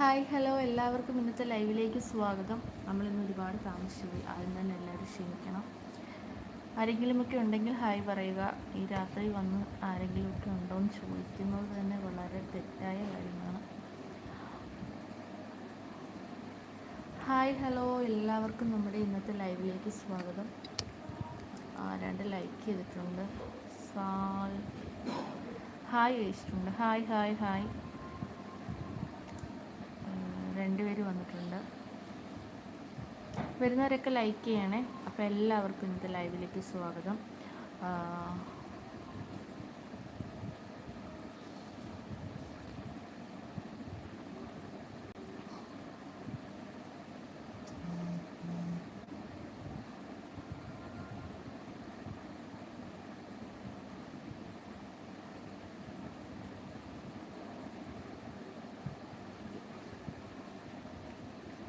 Hi hello. എല്ലാവർക്കും ഇന്നത്തെ ലൈവിലേക്ക് സ്വാഗതം. നമ്മളിന്ന് ഒരുപാട് താമസിച്ചു പോയി. ആദ്യം തന്നെ എല്ലാവരും ക്ഷമിക്കണം. ആരെങ്കിലുമൊക്കെ ഉണ്ടെങ്കിൽ ഹായ് പറയുക. ഈ രാത്രി വന്ന് ആരെങ്കിലുമൊക്കെ ഉണ്ടോ എന്ന് ചോദിക്കുന്നത് തന്നെ വളരെ തെറ്റായ കാര്യമാണ്. Hi hello. എല്ലാവർക്കും നമ്മുടെ ഇന്നത്തെ ലൈവിലേക്ക് സ്വാഗതം. രണ്ട് ലൈക്ക് ചെയ്തിട്ടുണ്ട്. സാൽ. ഹായ് കഴിച്ചിട്ടുണ്ട് ഹായ് ഹായ് ഹായ്. രണ്ടുപേര് വന്നിട്ടുണ്ട്. വരുന്നവരൊക്കെ ലൈക്ക് ചെയ്യണേ. അപ്പോൾ എല്ലാവർക്കും ഇന്നത്തെ ലൈവിലേക്ക് സ്വാഗതം.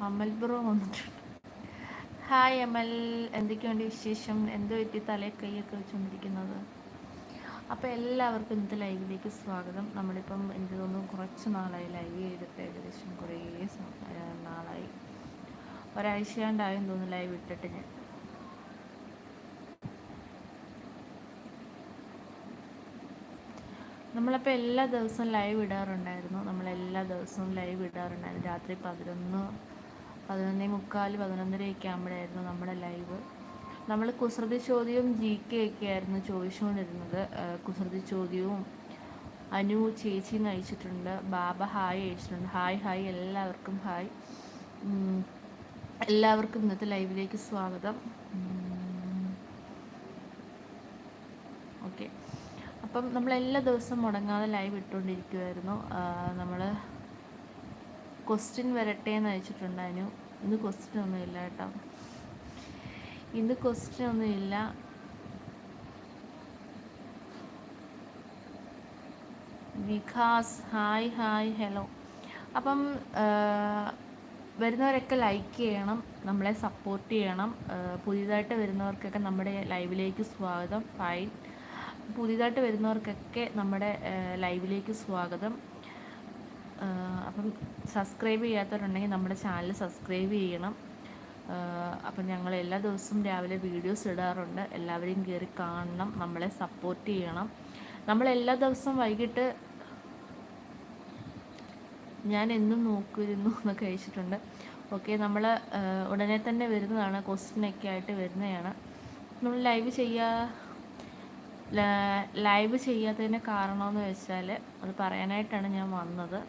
അമൽ ബ്രോ വന്നിട്ടുണ്ട്. ഹായ് അമൽ എന്തൊക്കെയുണ്ട് വിശേഷം? എന്തോ പറ്റി തലയെ കൈയൊക്കെ വെച്ചുകൊണ്ടിരിക്കുന്നത്? അപ്പോൾ എല്ലാവർക്കും ഇന്നത്തെ ലൈവിലേക്ക് സ്വാഗതം. നമ്മളിപ്പം എനിക്ക് തോന്നുന്നു കുറച്ച് നാളായി ലൈവ് ചെയ്തിട്ട് ഏകദേശം കുറേ നാളായി. ഒരാഴ്ചയാണ്ടായെന്ന് തോന്നുന്നു ലൈവ് ഇട്ടിട്ട് ഞാൻ. നമ്മളപ്പോൾ എല്ലാ ദിവസവും ലൈവ് ഇടാറുണ്ടായിരുന്നു. നമ്മളെല്ലാ ദിവസവും ലൈവ് ഇടാറുണ്ടായിരുന്നു. രാത്രി പതിനൊന്ന് പതിനൊന്നേ മുക്കാൽ പതിനൊന്നരയൊക്കെ ആകുമ്പോഴായിരുന്നു നമ്മുടെ ലൈവ്. നമ്മൾ കുസൃതി ചോദ്യവും ജി കെ ഒക്കെ ആയിരുന്നു ചോദിച്ചുകൊണ്ടിരുന്നത്. കുസൃതി ചോദ്യവും അനു ചേച്ചി നയിച്ചിട്ടുണ്ട് ബാബ ഹായ് അയച്ചിട്ടുണ്ട്. ഹായ് ഹായ് എല്ലാവർക്കും ഹായ്. എല്ലാവർക്കും ഇന്നത്തെ ലൈവിലേക്ക് സ്വാഗതം. ഓക്കെ. അപ്പം നമ്മൾ എല്ലാ ദിവസവും മുടങ്ങാതെ ലൈവ് ഇട്ടുകൊണ്ടിരിക്കുമായിരുന്നു നമ്മൾ ക്വസ്റ്റ്യൻ വരട്ടെ എന്ന് അയച്ചിട്ടുണ്ടായിരുന്നു ഇന്ന് ക്വസ്റ്റ്യൻ ഒന്നും ഇല്ല കേട്ടോ. ഇന്ന് ക്വസ്റ്റ്യൻ ഒന്നും ഇല്ല വികാസ് ഹായ് ഹായ് ഹലോ. അപ്പം വരുന്നവരൊക്കെ ലൈക്ക് ചെയ്യണം നമ്മളെ സപ്പോർട്ട് ചെയ്യണം. പുതിയതായിട്ട് വരുന്നവർക്കൊക്കെ നമ്മുടെ ലൈവിലേക്ക് സ്വാഗതം. ഫൈൻ പുതിയതായിട്ട് വരുന്നവർക്കൊക്കെ നമ്മുടെ ലൈവിലേക്ക് സ്വാഗതം. അപ്പം സബ്സ്ക്രൈബ് ചെയ്യാത്തവരുണ്ടെങ്കിൽ നമ്മുടെ ചാനൽ സബ്സ്ക്രൈബ് ചെയ്യണം. അപ്പം ഞങ്ങൾ എല്ലാ ദിവസവും രാവിലെ വീഡിയോസ് ഇടാറുണ്ട്. എല്ലാവരെയും കയറി കാണണം നമ്മളെ സപ്പോർട്ട് ചെയ്യണം. നമ്മൾ എല്ലാ ദിവസവും വൈകിട്ട് ഞാൻ എന്നും നോക്കിയിരുന്നു എന്നൊക്കെ അയച്ചിട്ടുണ്ട് ഓക്കെ നമ്മൾ ഉടനെ തന്നെ വരുന്നതാണ് ക്വസ്റ്റിനൊക്കെ ആയിട്ട് വരുന്നതാണ്. നമ്മൾ ലൈവ് ചെയ്യാ ലൈവ് ചെയ്യാത്തതിന് കാരണമെന്ന് വെച്ചാൽ അത് പറയാനായിട്ടാണ് ഞാൻ വന്നത്.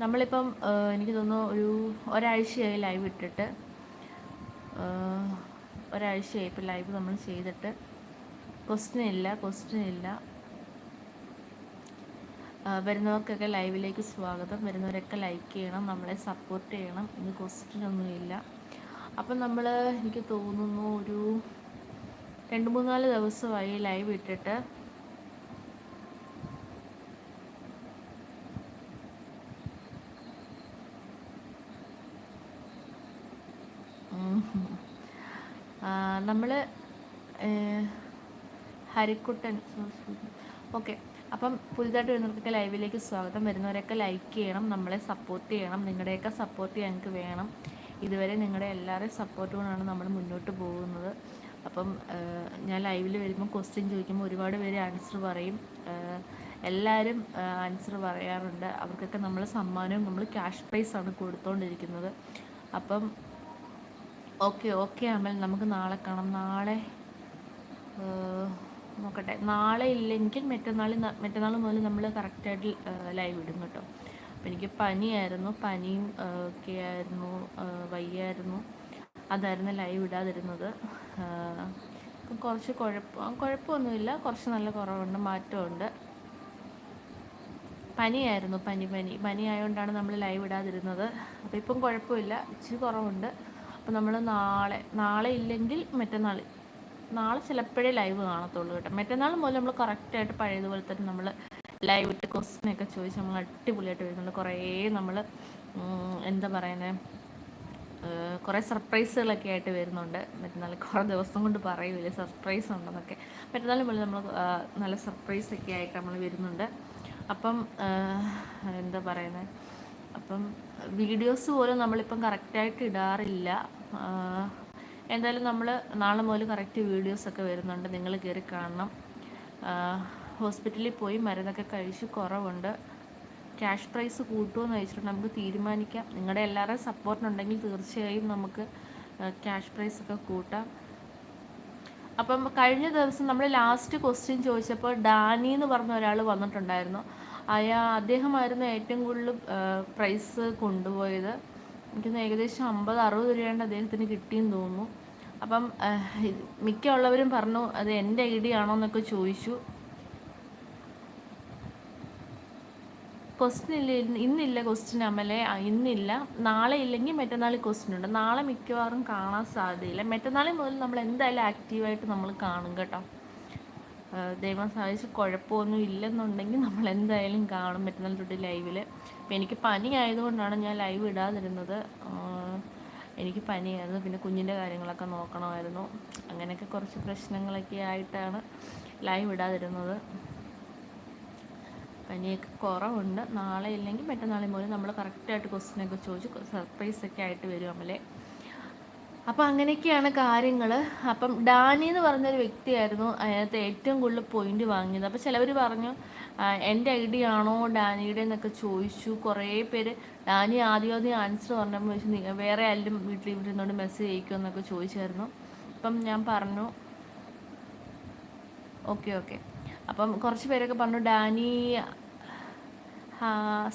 നമ്മളിപ്പം എനിക്ക് തോന്നുന്നു ഒരു ഒരാഴ്ചയായി ലൈവ് ഇട്ടിട്ട് ഒരാഴ്ചയായി ഇപ്പം ലൈവ് നമ്മൾ ചെയ്തിട്ട് ക്വസ്റ്റ്യൻ ഇല്ല ക്വസ്റ്റ്യൻ ഇല്ല. വരുന്നവർക്കൊക്കെ ലൈവിലേക്ക് സ്വാഗതം. വരുന്നവരൊക്കെ ലൈക്ക് ചെയ്യണം നമ്മളെ സപ്പോർട്ട് ചെയ്യണം. ഇന്ന് ക്വസ്റ്റ്യൻ ഒന്നുമില്ല അപ്പം നമ്മൾ എനിക്ക് തോന്നുന്നു ഒരു രണ്ട് മൂന്നാൽ ദിവസമായി ലൈവ് ഇട്ടിട്ട് നമ്മൾ ഹരിക്കുട്ടൻ ഓക്കെ. അപ്പം പുതുതായിട്ട് വരുന്നവർക്കൊക്കെ ലൈവിലേക്ക് സ്വാഗതം. വരുന്നവരൊക്കെ ലൈക്ക് ചെയ്യണം നമ്മളെ സപ്പോർട്ട് ചെയ്യണം നിങ്ങളുടെയൊക്കെ സപ്പോർട്ട് ഞങ്ങൾക്ക് വേണം. ഇതുവരെ നിങ്ങളുടെ എല്ലാവരുടെയും സപ്പോർട്ട് കൊണ്ടാണ് നമ്മൾ മുന്നോട്ട് പോകുന്നത്. അപ്പം ഞാൻ ലൈവിൽ വരുമ്പോൾ ക്വസ്റ്റ്യൻ ചോദിക്കുമ്പോൾ ഒരുപാട് പേര് ആൻസർ പറയും. എല്ലാവരും ആൻസർ പറയാറുണ്ട്. അവർക്കൊക്കെ നമ്മൾ സമ്മാനവും നമ്മൾ ക്യാഷ് പ്രൈസാണ് കൊടുത്തുകൊണ്ടിരിക്കുന്നത് അപ്പം ഓക്കെ ഓക്കെ അമൽ. നമുക്ക് നാളെ കാണാം. നാളെ നോക്കട്ടെ. നാളെ ഇല്ലെങ്കിൽ മറ്റന്നാൾ മറ്റന്നാൾ മുതൽ നമ്മൾ കറക്റ്റായിട്ട് ലൈവ് ഇടും കേട്ടോ അപ്പം എനിക്ക് പനിയായിരുന്നു. പനിയും ഒക്കെ ആയിരുന്നു. വയ്യായിരുന്നു. അതായിരുന്നു ലൈവ് ഇടാതിരുന്നത്. അപ്പം കുറച്ച് കുഴപ്പം കുഴപ്പമൊന്നുമില്ല. കുറച്ച് നല്ല കുറവുണ്ട്. മാറ്റമുണ്ട് പനിയായിരുന്നു. പനി പനി. പനി ആയതുകൊണ്ടാണ് നമ്മൾ ലൈവ് ഇടാതിരുന്നത്. അപ്പോൾ ഇപ്പം കുഴപ്പമില്ല. ഇച്ചിരി കുറവുണ്ട്. അപ്പോൾ നമ്മൾ നാളെ നാളെ ഇല്ലെങ്കിൽ മറ്റന്നാൾ നാളെ ചിലപ്പോഴേ ലൈവ് കാണത്തുള്ളൂ കേട്ടോ. മറ്റന്നാൾ മുതൽ നമ്മൾ കറക്റ്റായിട്ട് പഴയതുപോലെ തന്നെ നമ്മൾ ലൈവ് ഇട്ട് ക്വസ്റ്റിനൊക്കെ ചോദിച്ച് നമ്മൾ അടിപൊളിയായിട്ട് വരുന്നുണ്ട്. കുറേ നമ്മൾ എന്താ പറയുന്നത് കുറേ സർപ്രൈസുകളൊക്കെ ആയിട്ട് വരുന്നുണ്ട്. മറ്റന്നാൾ കുറേ ദിവസം കൊണ്ട് പറയൂലേ സർപ്രൈസ് ഉണ്ടെന്നൊക്കെ. മറ്റന്നാൾ മുതൽ നമ്മൾ നല്ല സർപ്രൈസൊക്കെ ആയിട്ട് നമ്മൾ വരുന്നുണ്ട്. അപ്പം എന്താ പറയുന്നത് അപ്പം വീഡിയോസ് പോലും നമ്മളിപ്പം കറക്റ്റായിട്ട് ഇടാറില്ല. എന്തായാലും നമ്മൾ നാളെ മുതൽ കറക്റ്റ് വീഡിയോസൊക്കെ വരുന്നുണ്ട്. നിങ്ങൾ കയറി കാണണം. ഹോസ്പിറ്റലിൽ പോയി മരുന്നൊക്കെ കഴിച്ച് കുറവുണ്ട്. ക്യാഷ് പ്രൈസ് കൂട്ടുമെന്ന് വെച്ചിട്ട് നമുക്ക് തീരുമാനിക്കാം. നിങ്ങളുടെ എല്ലാവരുടെയും സപ്പോർട്ടുണ്ടെങ്കിൽ തീർച്ചയായും നമുക്ക് ക്യാഷ് പ്രൈസ് ഒക്കെ കൂട്ടാം. അപ്പം കഴിഞ്ഞ ദിവസം നമ്മൾ ലാസ്റ്റ് ക്വസ്റ്റ്യൻ ചോദിച്ചപ്പോൾ ഡാനി എന്ന് പറഞ്ഞ ഒരാൾ വന്നിട്ടുണ്ടായിരുന്നു. അയാ അദ്ദേഹമായിരുന്നു ഏറ്റവും കൂടുതൽ പ്രൈസ് കൊണ്ടുപോയത്. എനിക്ക് ഏകദേശം അമ്പത് അറുപത് രൂപയാണ് അദ്ദേഹത്തിന് കിട്ടിയെന്ന് തോന്നുന്നു. അപ്പം മിക്ക ഉള്ളവരും പറഞ്ഞു അത് എന്റെ ഐ ഡി ആണോ എന്നൊക്കെ ചോദിച്ചു. ക്വസ്റ്റ്യൻ ഇല്ല ഇന്നില്ല ക്വസ്റ്റ്യൻ അമലെ. ഇന്നില്ല. നാളെ ഇല്ലെങ്കിൽ മറ്റന്നാൾ ക്വസ്റ്റ്യൻ ഉണ്ട്. നാളെ മിക്കവാറും കാണാൻ സാധ്യതയില്ല. മറ്റന്നാൾ മുതൽ നമ്മൾ എന്തായാലും ആക്റ്റീവായിട്ട് നമ്മൾ കാണും കേട്ടോ. ദൈവം സാധിച്ച് കുഴപ്പമൊന്നും ഇല്ലെന്നുണ്ടെങ്കിൽ നമ്മൾ എന്തായാലും കാണാൻ മറ്റന്നാൾ തൊട്ട് ലൈവിൽ ഇപ്പം എനിക്ക് പനി ആയതുകൊണ്ടാണ് ഞാൻ ലൈവ് ഇടാതിരുന്നത്. എനിക്ക് പനിയായിരുന്നു. പിന്നെ കുഞ്ഞിന്റെ കാര്യങ്ങളൊക്കെ നോക്കണമായിരുന്നു. അങ്ങനെയൊക്കെ കുറച്ച് പ്രശ്നങ്ങളൊക്കെ ആയിട്ടാണ് ലൈവ് ഇടാതിരുന്നത്. പനിയൊക്കെ കുറവുണ്ട്. നാളെ ഇല്ലെങ്കിൽ മറ്റന്നാളെ പോലും നമ്മൾ കറക്റ്റായിട്ട് ക്വസ്റ്റിനൊക്കെ ചോദിച്ച് സർപ്രൈസൊക്കെ ആയിട്ട് വരും അമ്മലെ അപ്പം അങ്ങനെയൊക്കെയാണ് കാര്യങ്ങൾ അപ്പം ഡാനി എന്ന് പറഞ്ഞൊരു വ്യക്തിയായിരുന്നു. അതിനകത്ത് ഏറ്റവും കൂടുതൽ പോയിന്റ് വാങ്ങിയത്. അപ്പോൾ ചിലവർ പറഞ്ഞു എന്റെ ഐ ഡി ആണോ ഡാനിയുടെ എന്നൊക്കെ ചോദിച്ചു. കുറേ പേര് ഡാനി ആദ്യം ആദ്യം ആൻസർ പറഞ്ഞപ്പോൾ ചോദിച്ചു വേറെ ആരും വീട്ടിൽ ഇവിടെ മെസ്സേജ് മെസ്സേജ് അയക്കുമെന്നൊക്കെ ചോദിച്ചായിരുന്നു. അപ്പം ഞാൻ പറഞ്ഞു ഓക്കെ ഓക്കെ. അപ്പം കുറച്ച് പേരൊക്കെ പറഞ്ഞു Dani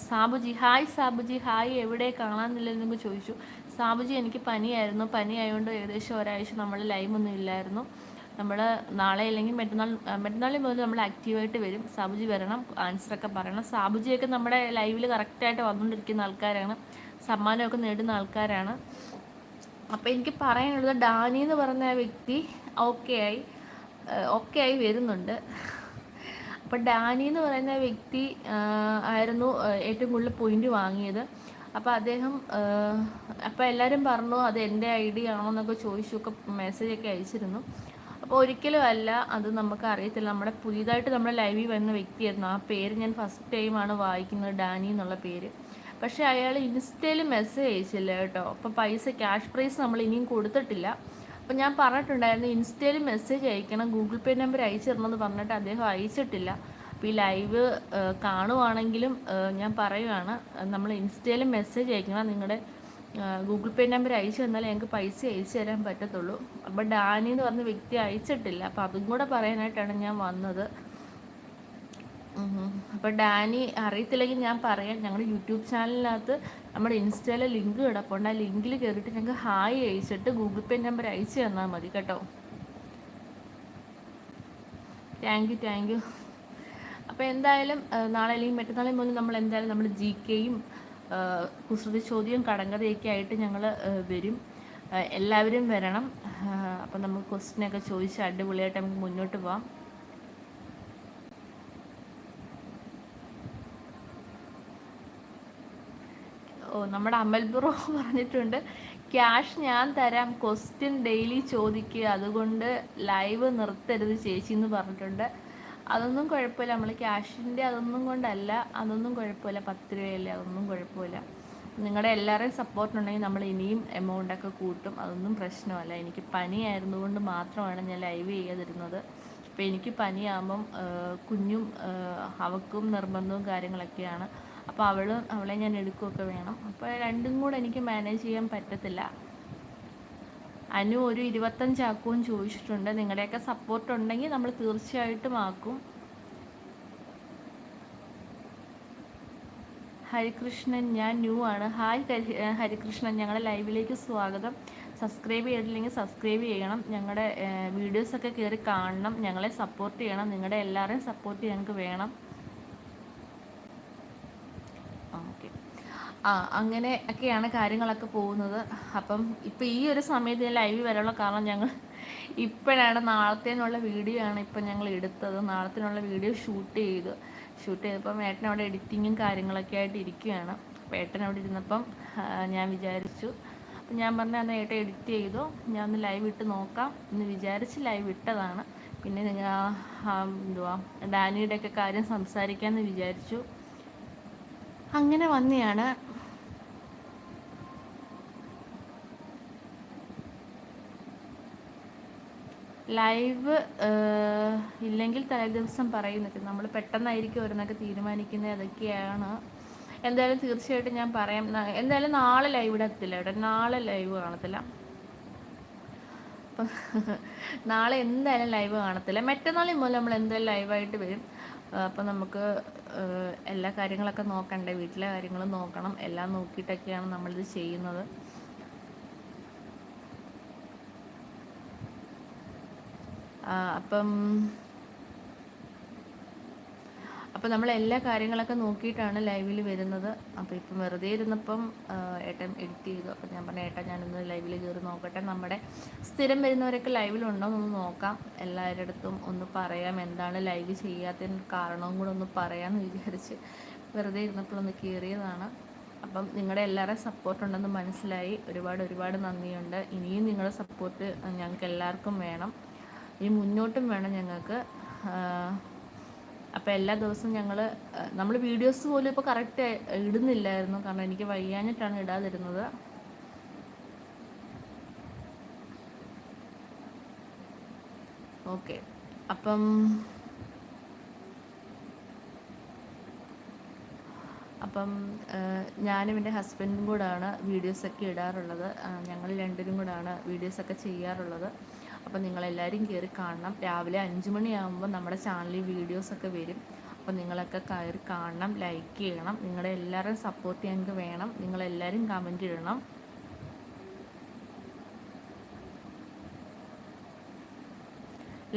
Sabuji hi Sabuji hi എവിടെ? കാണാനില്ലെന്നൊക്കെ ചോദിച്ചു. സാബുജി എനിക്ക് പനിയായിരുന്നു. പനി ആയതുകൊണ്ട് ഏകദേശം ഒരാഴ്ച നമ്മൾ ലൈമൊന്നും ഇല്ലായിരുന്നു. നമ്മൾ നാളെ അല്ലെങ്കിൽ മറ്റന്നാൾ മറ്റന്നാളിൽ മുതൽ നമ്മൾ ആക്റ്റീവായിട്ട് വരും. സാബുജി വരണം ആൻസറൊക്കെ പറയണം. സാബുജിയൊക്കെ നമ്മുടെ ലൈവിൽ കറക്റ്റായിട്ട് വന്നുകൊണ്ടിരിക്കുന്ന ആൾക്കാരാണ്. സമ്മാനമൊക്കെ നേടുന്ന ആൾക്കാരാണ്. അപ്പോൾ എനിക്ക് പറയാനുള്ളത് ഡാനി എന്ന് പറഞ്ഞ വ്യക്തി ഓക്കെ ആയി ഓക്കെ ആയി വരുന്നുണ്ട്. അപ്പോൾ ഡാനി എന്ന് പറയുന്ന വ്യക്തി ആയിരുന്നു ഏറ്റവും കൂടുതൽ പോയിന്റ് വാങ്ങിയത്. അപ്പോൾ അദ്ദേഹം അപ്പോൾ എല്ലാവരും പറഞ്ഞു അത് എന്റെ ഐ ഡി ആണോ എന്നൊക്കെ ചോദിച്ചൊക്കെ മെസ്സേജൊക്കെ അയച്ചിരുന്നു. അപ്പോൾ ഒരിക്കലും അല്ല അത് നമുക്ക് അറിയത്തില്ല. നമ്മുടെ പുതിയതായിട്ട് നമ്മുടെ ലൈവിൽ വന്ന വ്യക്തിയായിരുന്നു. ആ പേര് ഞാൻ ഫസ്റ്റ് ടൈമാണ് വായിക്കുന്നത് ഡാനി എന്നുള്ള പേര്. പക്ഷേ അയാൾ ഇൻസ്റ്റയിൽ മെസ്സേജ് അയച്ചില്ല കേട്ടോ. അപ്പോൾ പൈസ ക്യാഷ് പ്രൈസ് നമ്മൾ ഇനിയും കൊടുത്തിട്ടില്ല. അപ്പോൾ ഞാൻ പറഞ്ഞിട്ടുണ്ടായിരുന്നു ഇൻസ്റ്റയിൽ മെസ്സേജ് അയക്കണം ഗൂഗിൾ പേ നമ്പർ അയച്ചു തരണമെന്ന് പറഞ്ഞിട്ട് അദ്ദേഹം അയച്ചിട്ടില്ല. അപ്പോൾ ഈ ലൈവ് കാണുവാണെങ്കിലും ഞാൻ പറയുവാണ് നമ്മൾ ഇൻസ്റ്റയിൽ മെസ്സേജ് അയക്കണം. നിങ്ങളുടെ ഗൂഗിൾ പേ നമ്പർ അയച്ചു തന്നാലേ ഞങ്ങൾക്ക് പൈസ അയച്ചു തരാൻ പറ്റത്തുള്ളൂ. അപ്പോൾ ഡാനി എന്ന് പറഞ്ഞ വ്യക്തി അയച്ചിട്ടില്ല. അപ്പോൾ അതും കൂടെ പറയാനായിട്ടാണ് ഞാൻ വന്നത്. അപ്പോൾ ഡാനി അറിയത്തില്ലെങ്കിൽ ഞാൻ പറയാം. ഞങ്ങളുടെ യൂട്യൂബ് ചാനലിനകത്ത് നമ്മുടെ ഇൻസ്റ്റയിലെ ലിങ്ക് കിടപ്പുണ്ട് ആ ലിങ്കിൽ കയറിയിട്ട് ഞങ്ങൾക്ക് ഹായ് അയച്ചിട്ട് ഗൂഗിൾ പേ നമ്പർ അയച്ചു തന്നാൽ മതി കേട്ടോ. Thank you thank you. അപ്പോൾ എന്തായാലും നാളെ അല്ലെങ്കിൽ മറ്റന്നാളെ പോലും നമ്മൾ എന്തായാലും നമ്മൾ ജി കെയും കുസൃതി ചോദ്യവും കടങ്കഥയൊക്കെ ആയിട്ട് ഞങ്ങൾ വരും. എല്ലാവരും വരണം. അപ്പം നമുക്ക് ക്വസ്റ്റിനൊക്കെ ചോദിച്ച് അടിപൊളിയായിട്ട് നമുക്ക് മുന്നോട്ട് പോവാം. ഓ നമ്മുടെ അമൽ ബ്രോ പറഞ്ഞിട്ടുണ്ട് ക്യാഷ് ഞാൻ തരാം ക്വസ്റ്റ്യൻ ഡെയിലി ചോദിക്കുക അതുകൊണ്ട് ലൈവ് നിർത്തരുത് ചേച്ചി എന്ന് പറഞ്ഞിട്ടുണ്ട്. അതൊന്നും കുഴപ്പമില്ല. നമ്മൾ ക്യാഷിന്റെ അതൊന്നും കൊണ്ടല്ല. അതൊന്നും കുഴപ്പമില്ല. പത്ത് രൂപയല്ലേ? അതൊന്നും കുഴപ്പമില്ല. നിങ്ങളുടെ സപ്പോർട്ട് ഉണ്ടെങ്കിൽ നമ്മൾ ഇനിയും എമൗണ്ടൊക്കെ കൂട്ടും. അതൊന്നും പ്രശ്നമല്ല. എനിക്ക് പനിയായിരുന്നു കൊണ്ട് മാത്രമാണ് ഞാൻ ലൈവ് ചെയ്യാതിരുന്നത്. അപ്പോൾ എനിക്ക് പനിയാകുമ്പം കുഞ്ഞും അവക്കും നിർബന്ധവും കാര്യങ്ങളൊക്കെയാണ്. അപ്പോൾ അവൾ അവളെ ഞാൻ എടുക്കുകയൊക്കെ വേണം. അപ്പോൾ രണ്ടും കൂടെ എനിക്ക് മാനേജ് ചെയ്യാൻ പറ്റത്തില്ല. അനു ഒരു ഇരുപത്തഞ്ചാക്കുമെന്ന് ചോദിച്ചിട്ടുണ്ട്. നിങ്ങളുടെയൊക്കെ സപ്പോർട്ട് ഉണ്ടെങ്കിൽ നമ്മൾ തീർച്ചയായിട്ടും ആക്കും. ഹരികൃഷ്ണൻ ഞാൻ ന്യൂ ആണ്. ഹായ് ഹരികൃഷ്ണൻ. ഞങ്ങളുടെ ലൈവിലേക്ക് സ്വാഗതം. സബ്സ്ക്രൈബ് ചെയ്തിട്ടില്ലെങ്കിൽ സബ്സ്ക്രൈബ് ചെയ്യണം. ഞങ്ങളുടെ വീഡിയോസൊക്കെ കയറി കാണണം. ഞങ്ങളെ സപ്പോർട്ട് ചെയ്യണം. നിങ്ങളുടെ എല്ലാവരെയും സപ്പോർട്ട് ഞങ്ങൾക്ക് വേണം. ആ അങ്ങനെ ഒക്കെയാണ് കാര്യങ്ങളൊക്കെ പോകുന്നത്. അപ്പം ഇപ്പം ഈ ഒരു സമയത്ത് ഞാൻ ലൈവ് വരാനുള്ള കാരണം ഞങ്ങൾ ഇപ്പോഴാണ് നാളത്തേനുള്ള വീഡിയോ ആണ് ഇപ്പം ഞങ്ങൾ എടുത്തത്. നാളത്തേനുള്ള വീഡിയോ ഷൂട്ട് ചെയ്ത്. ഷൂട്ട് ചെയ്തപ്പം ഏട്ടൻ അവിടെ എഡിറ്റിങ്ങും കാര്യങ്ങളൊക്കെ ആയിട്ട് ഇരിക്കുകയാണ്. അപ്പോൾ ഏട്ടൻ അവിടെ ഇരുന്നപ്പം ഞാൻ വിചാരിച്ചു. അപ്പം ഞാൻ പറഞ്ഞു അന്ന് ഏട്ടൻ എഡിറ്റ് ചെയ്തു? ഞാൻ ഒന്ന് ലൈവ് ഇട്ട് നോക്കാം. എന്ന് വിചാരിച്ച് ലൈവ് ഇട്ടതാണ്. പിന്നെ നിങ്ങൾ എന്തുവാ ഡാനിയുടെ ഒക്കെ കാര്യം സംസാരിക്കാമെന്ന് വിചാരിച്ചു. അങ്ങനെ വന്നെയാണ്. ലൈവ് ഇല്ലെങ്കിൽ തലേ ദിവസം പറയുന്നത് നമ്മൾ പെട്ടെന്നായിരിക്കും ഓരോന്നൊക്കെ തീരുമാനിക്കുന്നത് അതൊക്കെയാണ്. എന്തായാലും തീർച്ചയായിട്ടും ഞാൻ പറയാം. എന്തായാലും നാളെ ലൈവ് ഇടത്തില്ല ഇവിടെ നാളെ ലൈവ് കാണത്തില്ല. അപ്പം നാളെ എന്തായാലും ലൈവ് കാണത്തില്ല. മറ്റന്നാളിൽ മുതൽ നമ്മൾ എന്തായാലും ലൈവായിട്ട് വരും. അപ്പം നമുക്ക് എല്ലാ കാര്യങ്ങളൊക്കെ നോക്കണ്ടേ? വീട്ടിലെ കാര്യങ്ങളും നോക്കണം. എല്ലാം നോക്കിയിട്ടൊക്കെയാണ് നമ്മളിത് ചെയ്യുന്നത്. അപ്പം അപ്പം നമ്മൾ എല്ലാ കാര്യങ്ങളൊക്കെ നോക്കിയിട്ടാണ് ലൈവിൽ വരുന്നത്. അപ്പോൾ ഇപ്പം വെറുതെ ഇരുന്നപ്പം ഏട്ടൻ എഡിറ്റ് ചെയ്തു. അപ്പം ഞാൻ പറഞ്ഞ ഏട്ടൻ ഞാനൊന്ന് ലൈവിൽ കയറി നോക്കട്ടെ. നമ്മുടെ സ്ഥിരം വരുന്നവരൊക്കെ ലൈവിലുണ്ടോ എന്നൊന്ന് നോക്കാം. എല്ലാവരുടെ അടുത്തും ഒന്ന് പറയാം. എന്താണ് ലൈവ് ചെയ്യാത്തതിന് കാരണവും കൂടെ ഒന്ന് പറയാമെന്ന് വിചാരിച്ച് വെറുതെ ഇരുന്നപ്പോഴൊന്ന് കയറിയതാണ്. അപ്പം നിങ്ങളുടെ എല്ലാവരുടെയും സപ്പോർട്ട് ഉണ്ടെന്ന് മനസ്സിലായി. ഒരുപാട് ഒരുപാട് നന്ദിയുണ്ട്. ഇനിയും നിങ്ങളുടെ സപ്പോർട്ട് ഞങ്ങൾക്ക് എല്ലാവർക്കും വേണം. ഇനി മുന്നോട്ടും വേണം ഞങ്ങൾക്ക്. അപ്പോൾ എല്ലാ ദിവസവും ഞങ്ങൾ നമ്മൾ വീഡിയോസ് പോലും ഇപ്പോൾ കറക്റ്റ് ഇടുന്നില്ലായിരുന്നു. കാരണം എനിക്ക് വയ്യാഞ്ഞിട്ടാണ് ഇടാതിരുന്നത്. ഓക്കെ അപ്പം അപ്പം ഞാനും എന്റെ ഹസ്ബൻഡും കൂടാണ് വീഡിയോസൊക്കെ ഇടാറുള്ളത്. ഞങ്ങൾ രണ്ടിനും കൂടാണ് വീഡിയോസൊക്കെ ചെയ്യാറുള്ളത്. അപ്പോൾ നിങ്ങളെല്ലാവരും കയറി കാണണം. രാവിലെ അഞ്ച് മണിയാകുമ്പോൾ നമ്മുടെ ചാനലിൽ വീഡിയോസൊക്കെ വരും. അപ്പോൾ നിങ്ങളൊക്കെ കയറി കാണണം ലൈക്ക് ചെയ്യണം. നിങ്ങളുടെ എല്ലാവരും സപ്പോർട്ട് ഞങ്ങൾക്ക് വേണം. നിങ്ങളെല്ലാവരും കമന്റ് ഇടണം.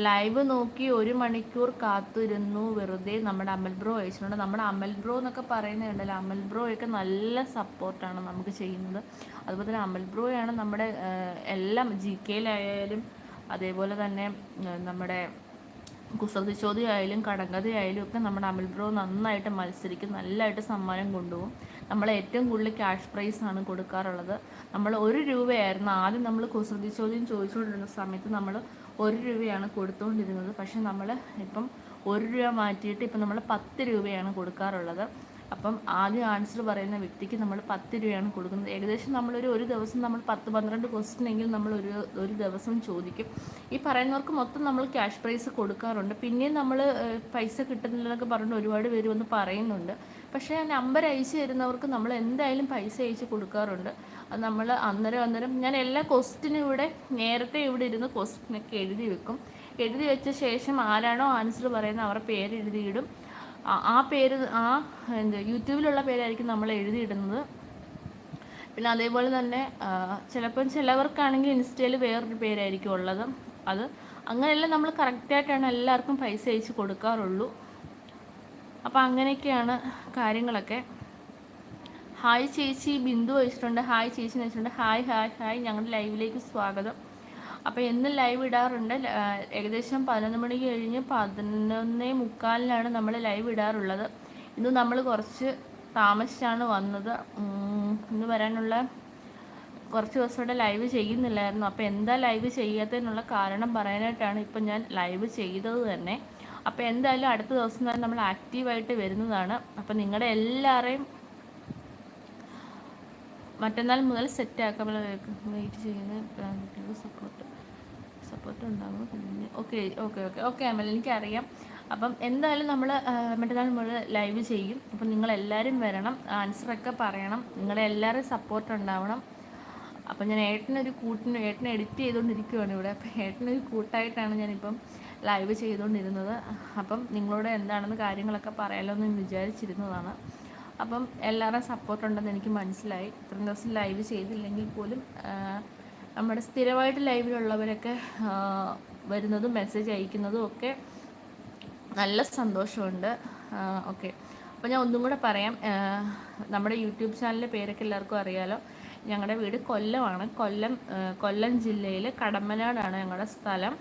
ലൈവ് നോക്കി ഒരു മണിക്കൂർ കാത്തിരുന്നു. വെറുതെ നമ്മുടെ അമൽ ബ്രോ അയച്ചിട്ടുണ്ട്. നമ്മുടെ അമൽ ബ്രോ എന്നൊക്കെ പറയുന്നുണ്ടല്ലോ അമൽ ബ്രോയൊക്കെ നല്ല സപ്പോർട്ടാണ് നമുക്ക് ചെയ്യുന്നത്. അതുപോലെ തന്നെ അമൽ ബ്രോയാണ് നമ്മുടെ എല്ലാം ജി കെയിലായാലും അതേപോലെ തന്നെ നമ്മുടെ കുസൃതി ചോദ്യമായാലും കടങ്കഥയായാലും ഒക്കെ നമ്മുടെ അമൽ ബ്രോ നന്നായിട്ട് മത്സരിക്കും നല്ലതായിട്ട് സമ്മാനം കൊണ്ടുപോകും. നമ്മൾ ഏറ്റവും കൂടുതൽ ക്യാഷ് പ്രൈസ് ആണ് കൊടുക്കാറുള്ളത്. നമ്മൾ ഒരു രൂപയായിരുന്നു ആദ്യം നമ്മൾ കുസൃതി ചോദ്യം ചോദിച്ചുകൊണ്ടിരുന്ന സമയത്ത് നമ്മൾ ഒരു രൂപയാണ് കൊടുത്തുകൊണ്ടിരുന്നത്. പക്ഷെ നമ്മൾ ഇപ്പം ഒരു രൂപ മാറ്റിയിട്ട് ഇപ്പം നമ്മൾ പത്ത് രൂപയാണ് കൊടുക്കാറുള്ളത്. അപ്പം ആദ്യം ആൻസർ പറയുന്ന വ്യക്തിക്ക് നമ്മൾ പത്ത് രൂപയാണ് കൊടുക്കുന്നത്. ഏകദേശം നമ്മളൊരു ഒരു ദിവസം നമ്മൾ പത്ത് പന്ത്രണ്ട് ക്വസ്റ്റ്യൻ എങ്കിൽ നമ്മൾ ഒരു ഒരു ദിവസം ചോദിക്കും. ഈ പറയുന്നവർക്ക് മൊത്തം നമ്മൾ ക്യാഷ് പ്രൈസ് കൊടുക്കാറുണ്ട്. പിന്നെയും നമ്മൾ പൈസ കിട്ടുന്നില്ലെന്നൊക്കെ പറഞ്ഞിട്ട് ഒരുപാട് പേര് വന്ന് പറയുന്നുണ്ട്. പക്ഷേ നമ്പർ അയച്ചു തരുന്നവർക്ക് നമ്മൾ എന്തായാലും പൈസ അയച്ച് കൊടുക്കാറുണ്ട്. അത് നമ്മൾ അന്നേരം അന്നേരം ഞാൻ എല്ലാ ക്വസ്റ്റിനും ഇവിടെ നേരത്തെ ഇവിടെ ഇരുന്ന് ക്വസ്റ്റിനൊക്കെ എഴുതി വെക്കും. എഴുതി വെച്ച ശേഷം ആരാണോ ആൻസർ പറയുന്നത് അവരുടെ പേര് എഴുതിയിടും ആ പേര് ആ എന്ത് യൂട്യൂബിലുള്ള പേരായിരിക്കും നമ്മൾ എഴുതിയിടുന്നത്. പിന്നെ അതേപോലെ തന്നെ ചിലപ്പം ചിലവർക്കാണെങ്കിൽ ഇൻസ്റ്റയിൽ വേറൊരു പേരായിരിക്കും ഉള്ളത്. അത് അങ്ങനെയെല്ലാം നമ്മൾ കറക്റ്റായിട്ടാണ് എല്ലാവർക്കും പൈസ അയച്ച് കൊടുക്കാറുള്ളൂ. അപ്പോൾ അങ്ങനെയൊക്കെയാണ് കാര്യങ്ങളൊക്കെ. ഹായ് ചേച്ചി ബിന്ദു വെച്ചിട്ടുണ്ട്. ഹായ് ചേച്ചി വെച്ചിട്ടുണ്ട്. ഹായ് ഹായ് ഹായ് ഞങ്ങളുടെ ലൈവിലേക്ക് സ്വാഗതം. അപ്പോൾ എന്നും ലൈവ് ഇടാറുണ്ട്. ഏകദേശം പതിനൊന്ന് മണി കഴിഞ്ഞ് പതിനൊന്നേ മുക്കാലിനാണ് നമ്മൾ ലൈവ് ഇടാറുള്ളത്. ഇന്ന് നമ്മൾ കുറച്ച് താമസിച്ചാണ് വന്നത്. ഇന്ന് വരാനുള്ള കുറച്ച് ദിവസം ഇവിടെ ലൈവ് ചെയ്യുന്നില്ലായിരുന്നു. അപ്പോൾ എന്താ ലൈവ് ചെയ്യാത്തതിനുള്ള കാരണം പറയാനായിട്ടാണ് ഇപ്പം ഞാൻ ലൈവ് ചെയ്തത് തന്നെ. അപ്പോൾ എന്തായാലും അടുത്ത ദിവസം തന്നെ നമ്മൾ ആക്റ്റീവായിട്ട് വരുന്നതാണ്. അപ്പോൾ നിങ്ങളുടെ എല്ലാവരെയും മറ്റന്നാൾ മുതൽ സെറ്റ് ആക്കാൻ വെയിറ്റ് ചെയ്യുന്ന സപ്പോർട്ട് സപ്പോർട്ട് ഉണ്ടാകും പിന്നെ okay okay okay. Okay Amal എനിക്കറിയാം. അപ്പം എന്തായാലും നമ്മൾ മറ്റന്നാൾ നമ്മൾ ലൈവ് ചെയ്യും. അപ്പം നിങ്ങളെല്ലാവരും വരണം ആൻസറൊക്കെ പറയണം. നിങ്ങളെ എല്ലാവരും സപ്പോർട്ട് ഉണ്ടാവണം. അപ്പം ഞാൻ ഏട്ടനൊരു കൂട്ടിന് ഏട്ടനെ എഡിറ്റ് ചെയ്തുകൊണ്ടിരിക്കുകയാണ് ഇവിടെ. അപ്പം ഏട്ടനൊരു കൂട്ടായിട്ടാണ് ഞാനിപ്പം ലൈവ് ചെയ്തുകൊണ്ടിരുന്നത് അപ്പം നിങ്ങളോട് എന്താണെന്ന് കാര്യങ്ങളൊക്കെ പറയാമല്ലോ എന്ന് വിചാരിച്ചിരുന്നതാണ്. അപ്പം സപ്പോർട്ട് ഉണ്ടെന്ന് എനിക്ക് മനസ്സിലായി. ഇത്രയും ദിവസം ലൈവ് ചെയ്തില്ലെങ്കിൽ പോലും നമ്മുടെ സ്ഥിരമായിട്ട് ലൈവിലുള്ളവരൊക്കെ വരുന്നതും മെസ്സേജ് അയക്കുന്നതും ഒക്കെ നല്ല സന്തോഷമുണ്ട്. ഓക്കെ. അപ്പോൾ ഞാൻ ഒന്നും കൂടെ പറയാം. നമ്മുടെ യൂട്യൂബ് ചാനലിന്റെ പേരൊക്കെ എല്ലാവർക്കും അറിയാലോ. ഞങ്ങളുടെ വീട് കൊല്ലമാണ്. കൊല്ലം കൊല്ലം ജില്ലയിൽ കടമ്പനാടാണ് ഞങ്ങളുടെ സ്ഥലം.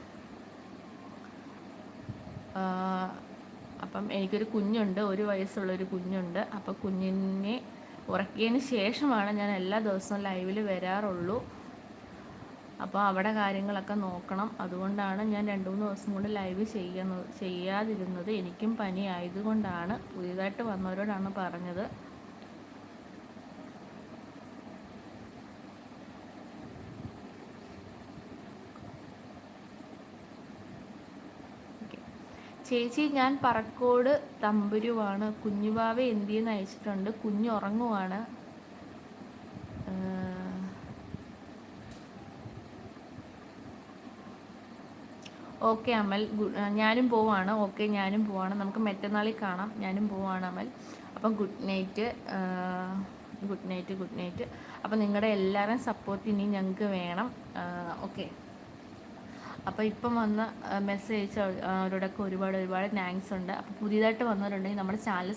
അപ്പം എനിക്കൊരു കുഞ്ഞുണ്ട്. ഒരു വയസ്സുള്ളൊരു കുഞ്ഞുണ്ട്. അപ്പോൾ കുഞ്ഞിനെ ഉറക്കിയതിന് ശേഷമാണ് ഞാൻ എല്ലാ ദിവസവും ലൈവിൽ വരാറുള്ളൂ. അപ്പോൾ അവിടെ കാര്യങ്ങളൊക്കെ നോക്കണം. അതുകൊണ്ടാണ് ഞാൻ രണ്ട് മൂന്ന് ദിവസം കൊണ്ട് ലൈവ് ചെയ്യുന്നത് ചെയ്യാതിരുന്നത്. എനിക്കും പനി ആയതുകൊണ്ടാണ് പുതിയതായിട്ട് വന്നവരോടാണ് പറഞ്ഞത്. ചേച്ചി ഞാൻ പറക്കോട് തമ്പുരുവാണ്. കുഞ്ഞുവാവ എന്തിയെന്ന് അയച്ചിട്ടുണ്ട്. കുഞ്ഞു ഓക്കെ അമൽ. ഞാനും പോവാണ്. ഓക്കെ ഞാനും പോവാണ്. നമുക്ക് മറ്റന്നാളിൽ കാണാം. ഞാനും പോവാണ് അമൽ. അപ്പം good night. Good night good night. അപ്പം നിങ്ങളുടെ എല്ലാവരും സപ്പോർട്ട് ഇനി ഞങ്ങൾക്ക് വേണം. ഓക്കെ. അപ്പോൾ ഇപ്പം വന്ന മെസ്സേജ് അവരോടൊക്കെ ഒരുപാട് ഒരുപാട് താങ്ക്സ് ഉണ്ട്. അപ്പോൾ പുതിയതായിട്ട് വന്നവരുണ്ടെങ്കിൽ നമ്മുടെ ചാനൽ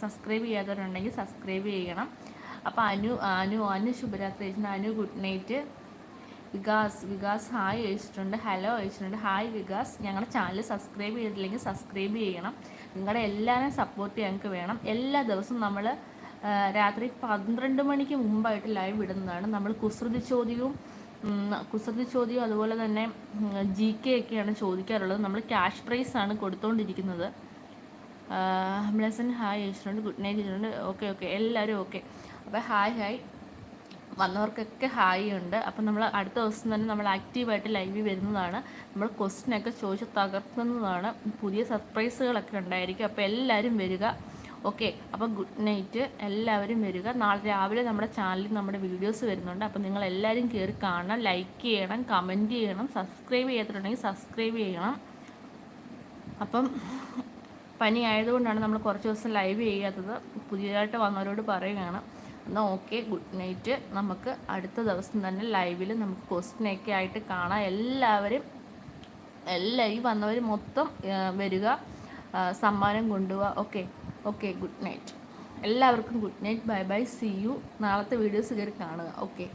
സബ്സ്ക്രൈബ് ചെയ്യാത്തവരുണ്ടെങ്കിൽ സബ്സ്ക്രൈബ് ചെയ്യണം. അപ്പോൾ അനു അനു അനു ശുഭരാത്രി Anu good night. Vikas Vikas hi അയച്ചിട്ടുണ്ട് ഹലോ അയച്ചിട്ടുണ്ട് ഹായ് വികാസ്. ഞങ്ങളുടെ ചാനൽ സബ്സ്ക്രൈബ് ചെയ്തിട്ടില്ലെങ്കിൽ സബ്സ്ക്രൈബ് ചെയ്യണം. നിങ്ങളുടെ എല്ലാവരും സപ്പോർട്ട് ഞങ്ങൾക്ക് വേണം. എല്ലാ ദിവസവും നമ്മൾ രാത്രി പന്ത്രണ്ട് മണിക്ക് മുമ്പായിട്ട് ലൈവ് ഇടുന്നതാണ്. നമ്മൾ കുസൃതി ചോദ്യവും കുസൃതി ചോദ്യം അതുപോലെ തന്നെ ജി കെ ഒക്കെയാണ് ചോദിക്കാറുള്ളത്. നമ്മൾ ക്യാഷ് പ്രൈസ് ആണ് കൊടുത്തുകൊണ്ടിരിക്കുന്നത് ബ്ലസൻ ഹായ് ചോദിച്ചിട്ടുണ്ട്. ഗുഡ് നൈറ്റ് ചോദിച്ചിട്ടുണ്ട്. ഓക്കെ ഓക്കെ എല്ലാവരും ഓക്കെ അപ്പോൾ ഹായ് ഹായ്. വന്നവർക്കൊക്കെ ഹായ് ഉണ്ട്. അപ്പം നമ്മൾ അടുത്ത ദിവസം തന്നെ നമ്മൾ ആക്റ്റീവായിട്ട് ലൈവിൽ വരുന്നതാണ്. നമ്മൾ ക്വസ്റ്റിനൊക്കെ ചോദിച്ച് തകർക്കുന്നതാണ് പുതിയ സർപ്രൈസുകളൊക്കെ ഉണ്ടായിരിക്കും. അപ്പോൾ എല്ലാവരും വരിക. ഓക്കെ. അപ്പോൾ ഗുഡ് നൈറ്റ്. എല്ലാവരും വരിക. നാളെ രാവിലെ നമ്മുടെ ചാനലിൽ നമ്മുടെ വീഡിയോസ് വരുന്നുണ്ട്. അപ്പോൾ നിങ്ങൾ എല്ലാവരും കയറി കാണണം. ലൈക്ക് ചെയ്യണം. കമന്റ് ചെയ്യണം. സബ്സ്ക്രൈബ് ചെയ്തിട്ടുണ്ടെങ്കിൽ സബ്സ്ക്രൈബ് ചെയ്യണം. അപ്പം പനി ആയതുകൊണ്ടാണ് നമ്മൾ കുറച്ച് ദിവസം ലൈവ് ചെയ്യാത്തത്. പുതിയതായിട്ട് വന്നവരോട് പറയുകയാണ്. എന്നാൽ ഓക്കെ ഗുഡ് നൈറ്റ്. നമുക്ക് അടുത്ത ദിവസം തന്നെ ലൈവിൽ നമുക്ക് ക്വസ്റ്റിനൊക്കെ ആയിട്ട് കാണാം. എല്ലാവരും എല്ലാ ഈ വന്നവർ മൊത്തം വരിക സമ്മാനം കൊണ്ടുപോവുക. ഓക്കെ. Okay good night. എല്ലാവർക്കും good night. Bye bye. See you. നാളത്തെ വീഡിയോസ് കയറി കാണുക. ഓക്കെ.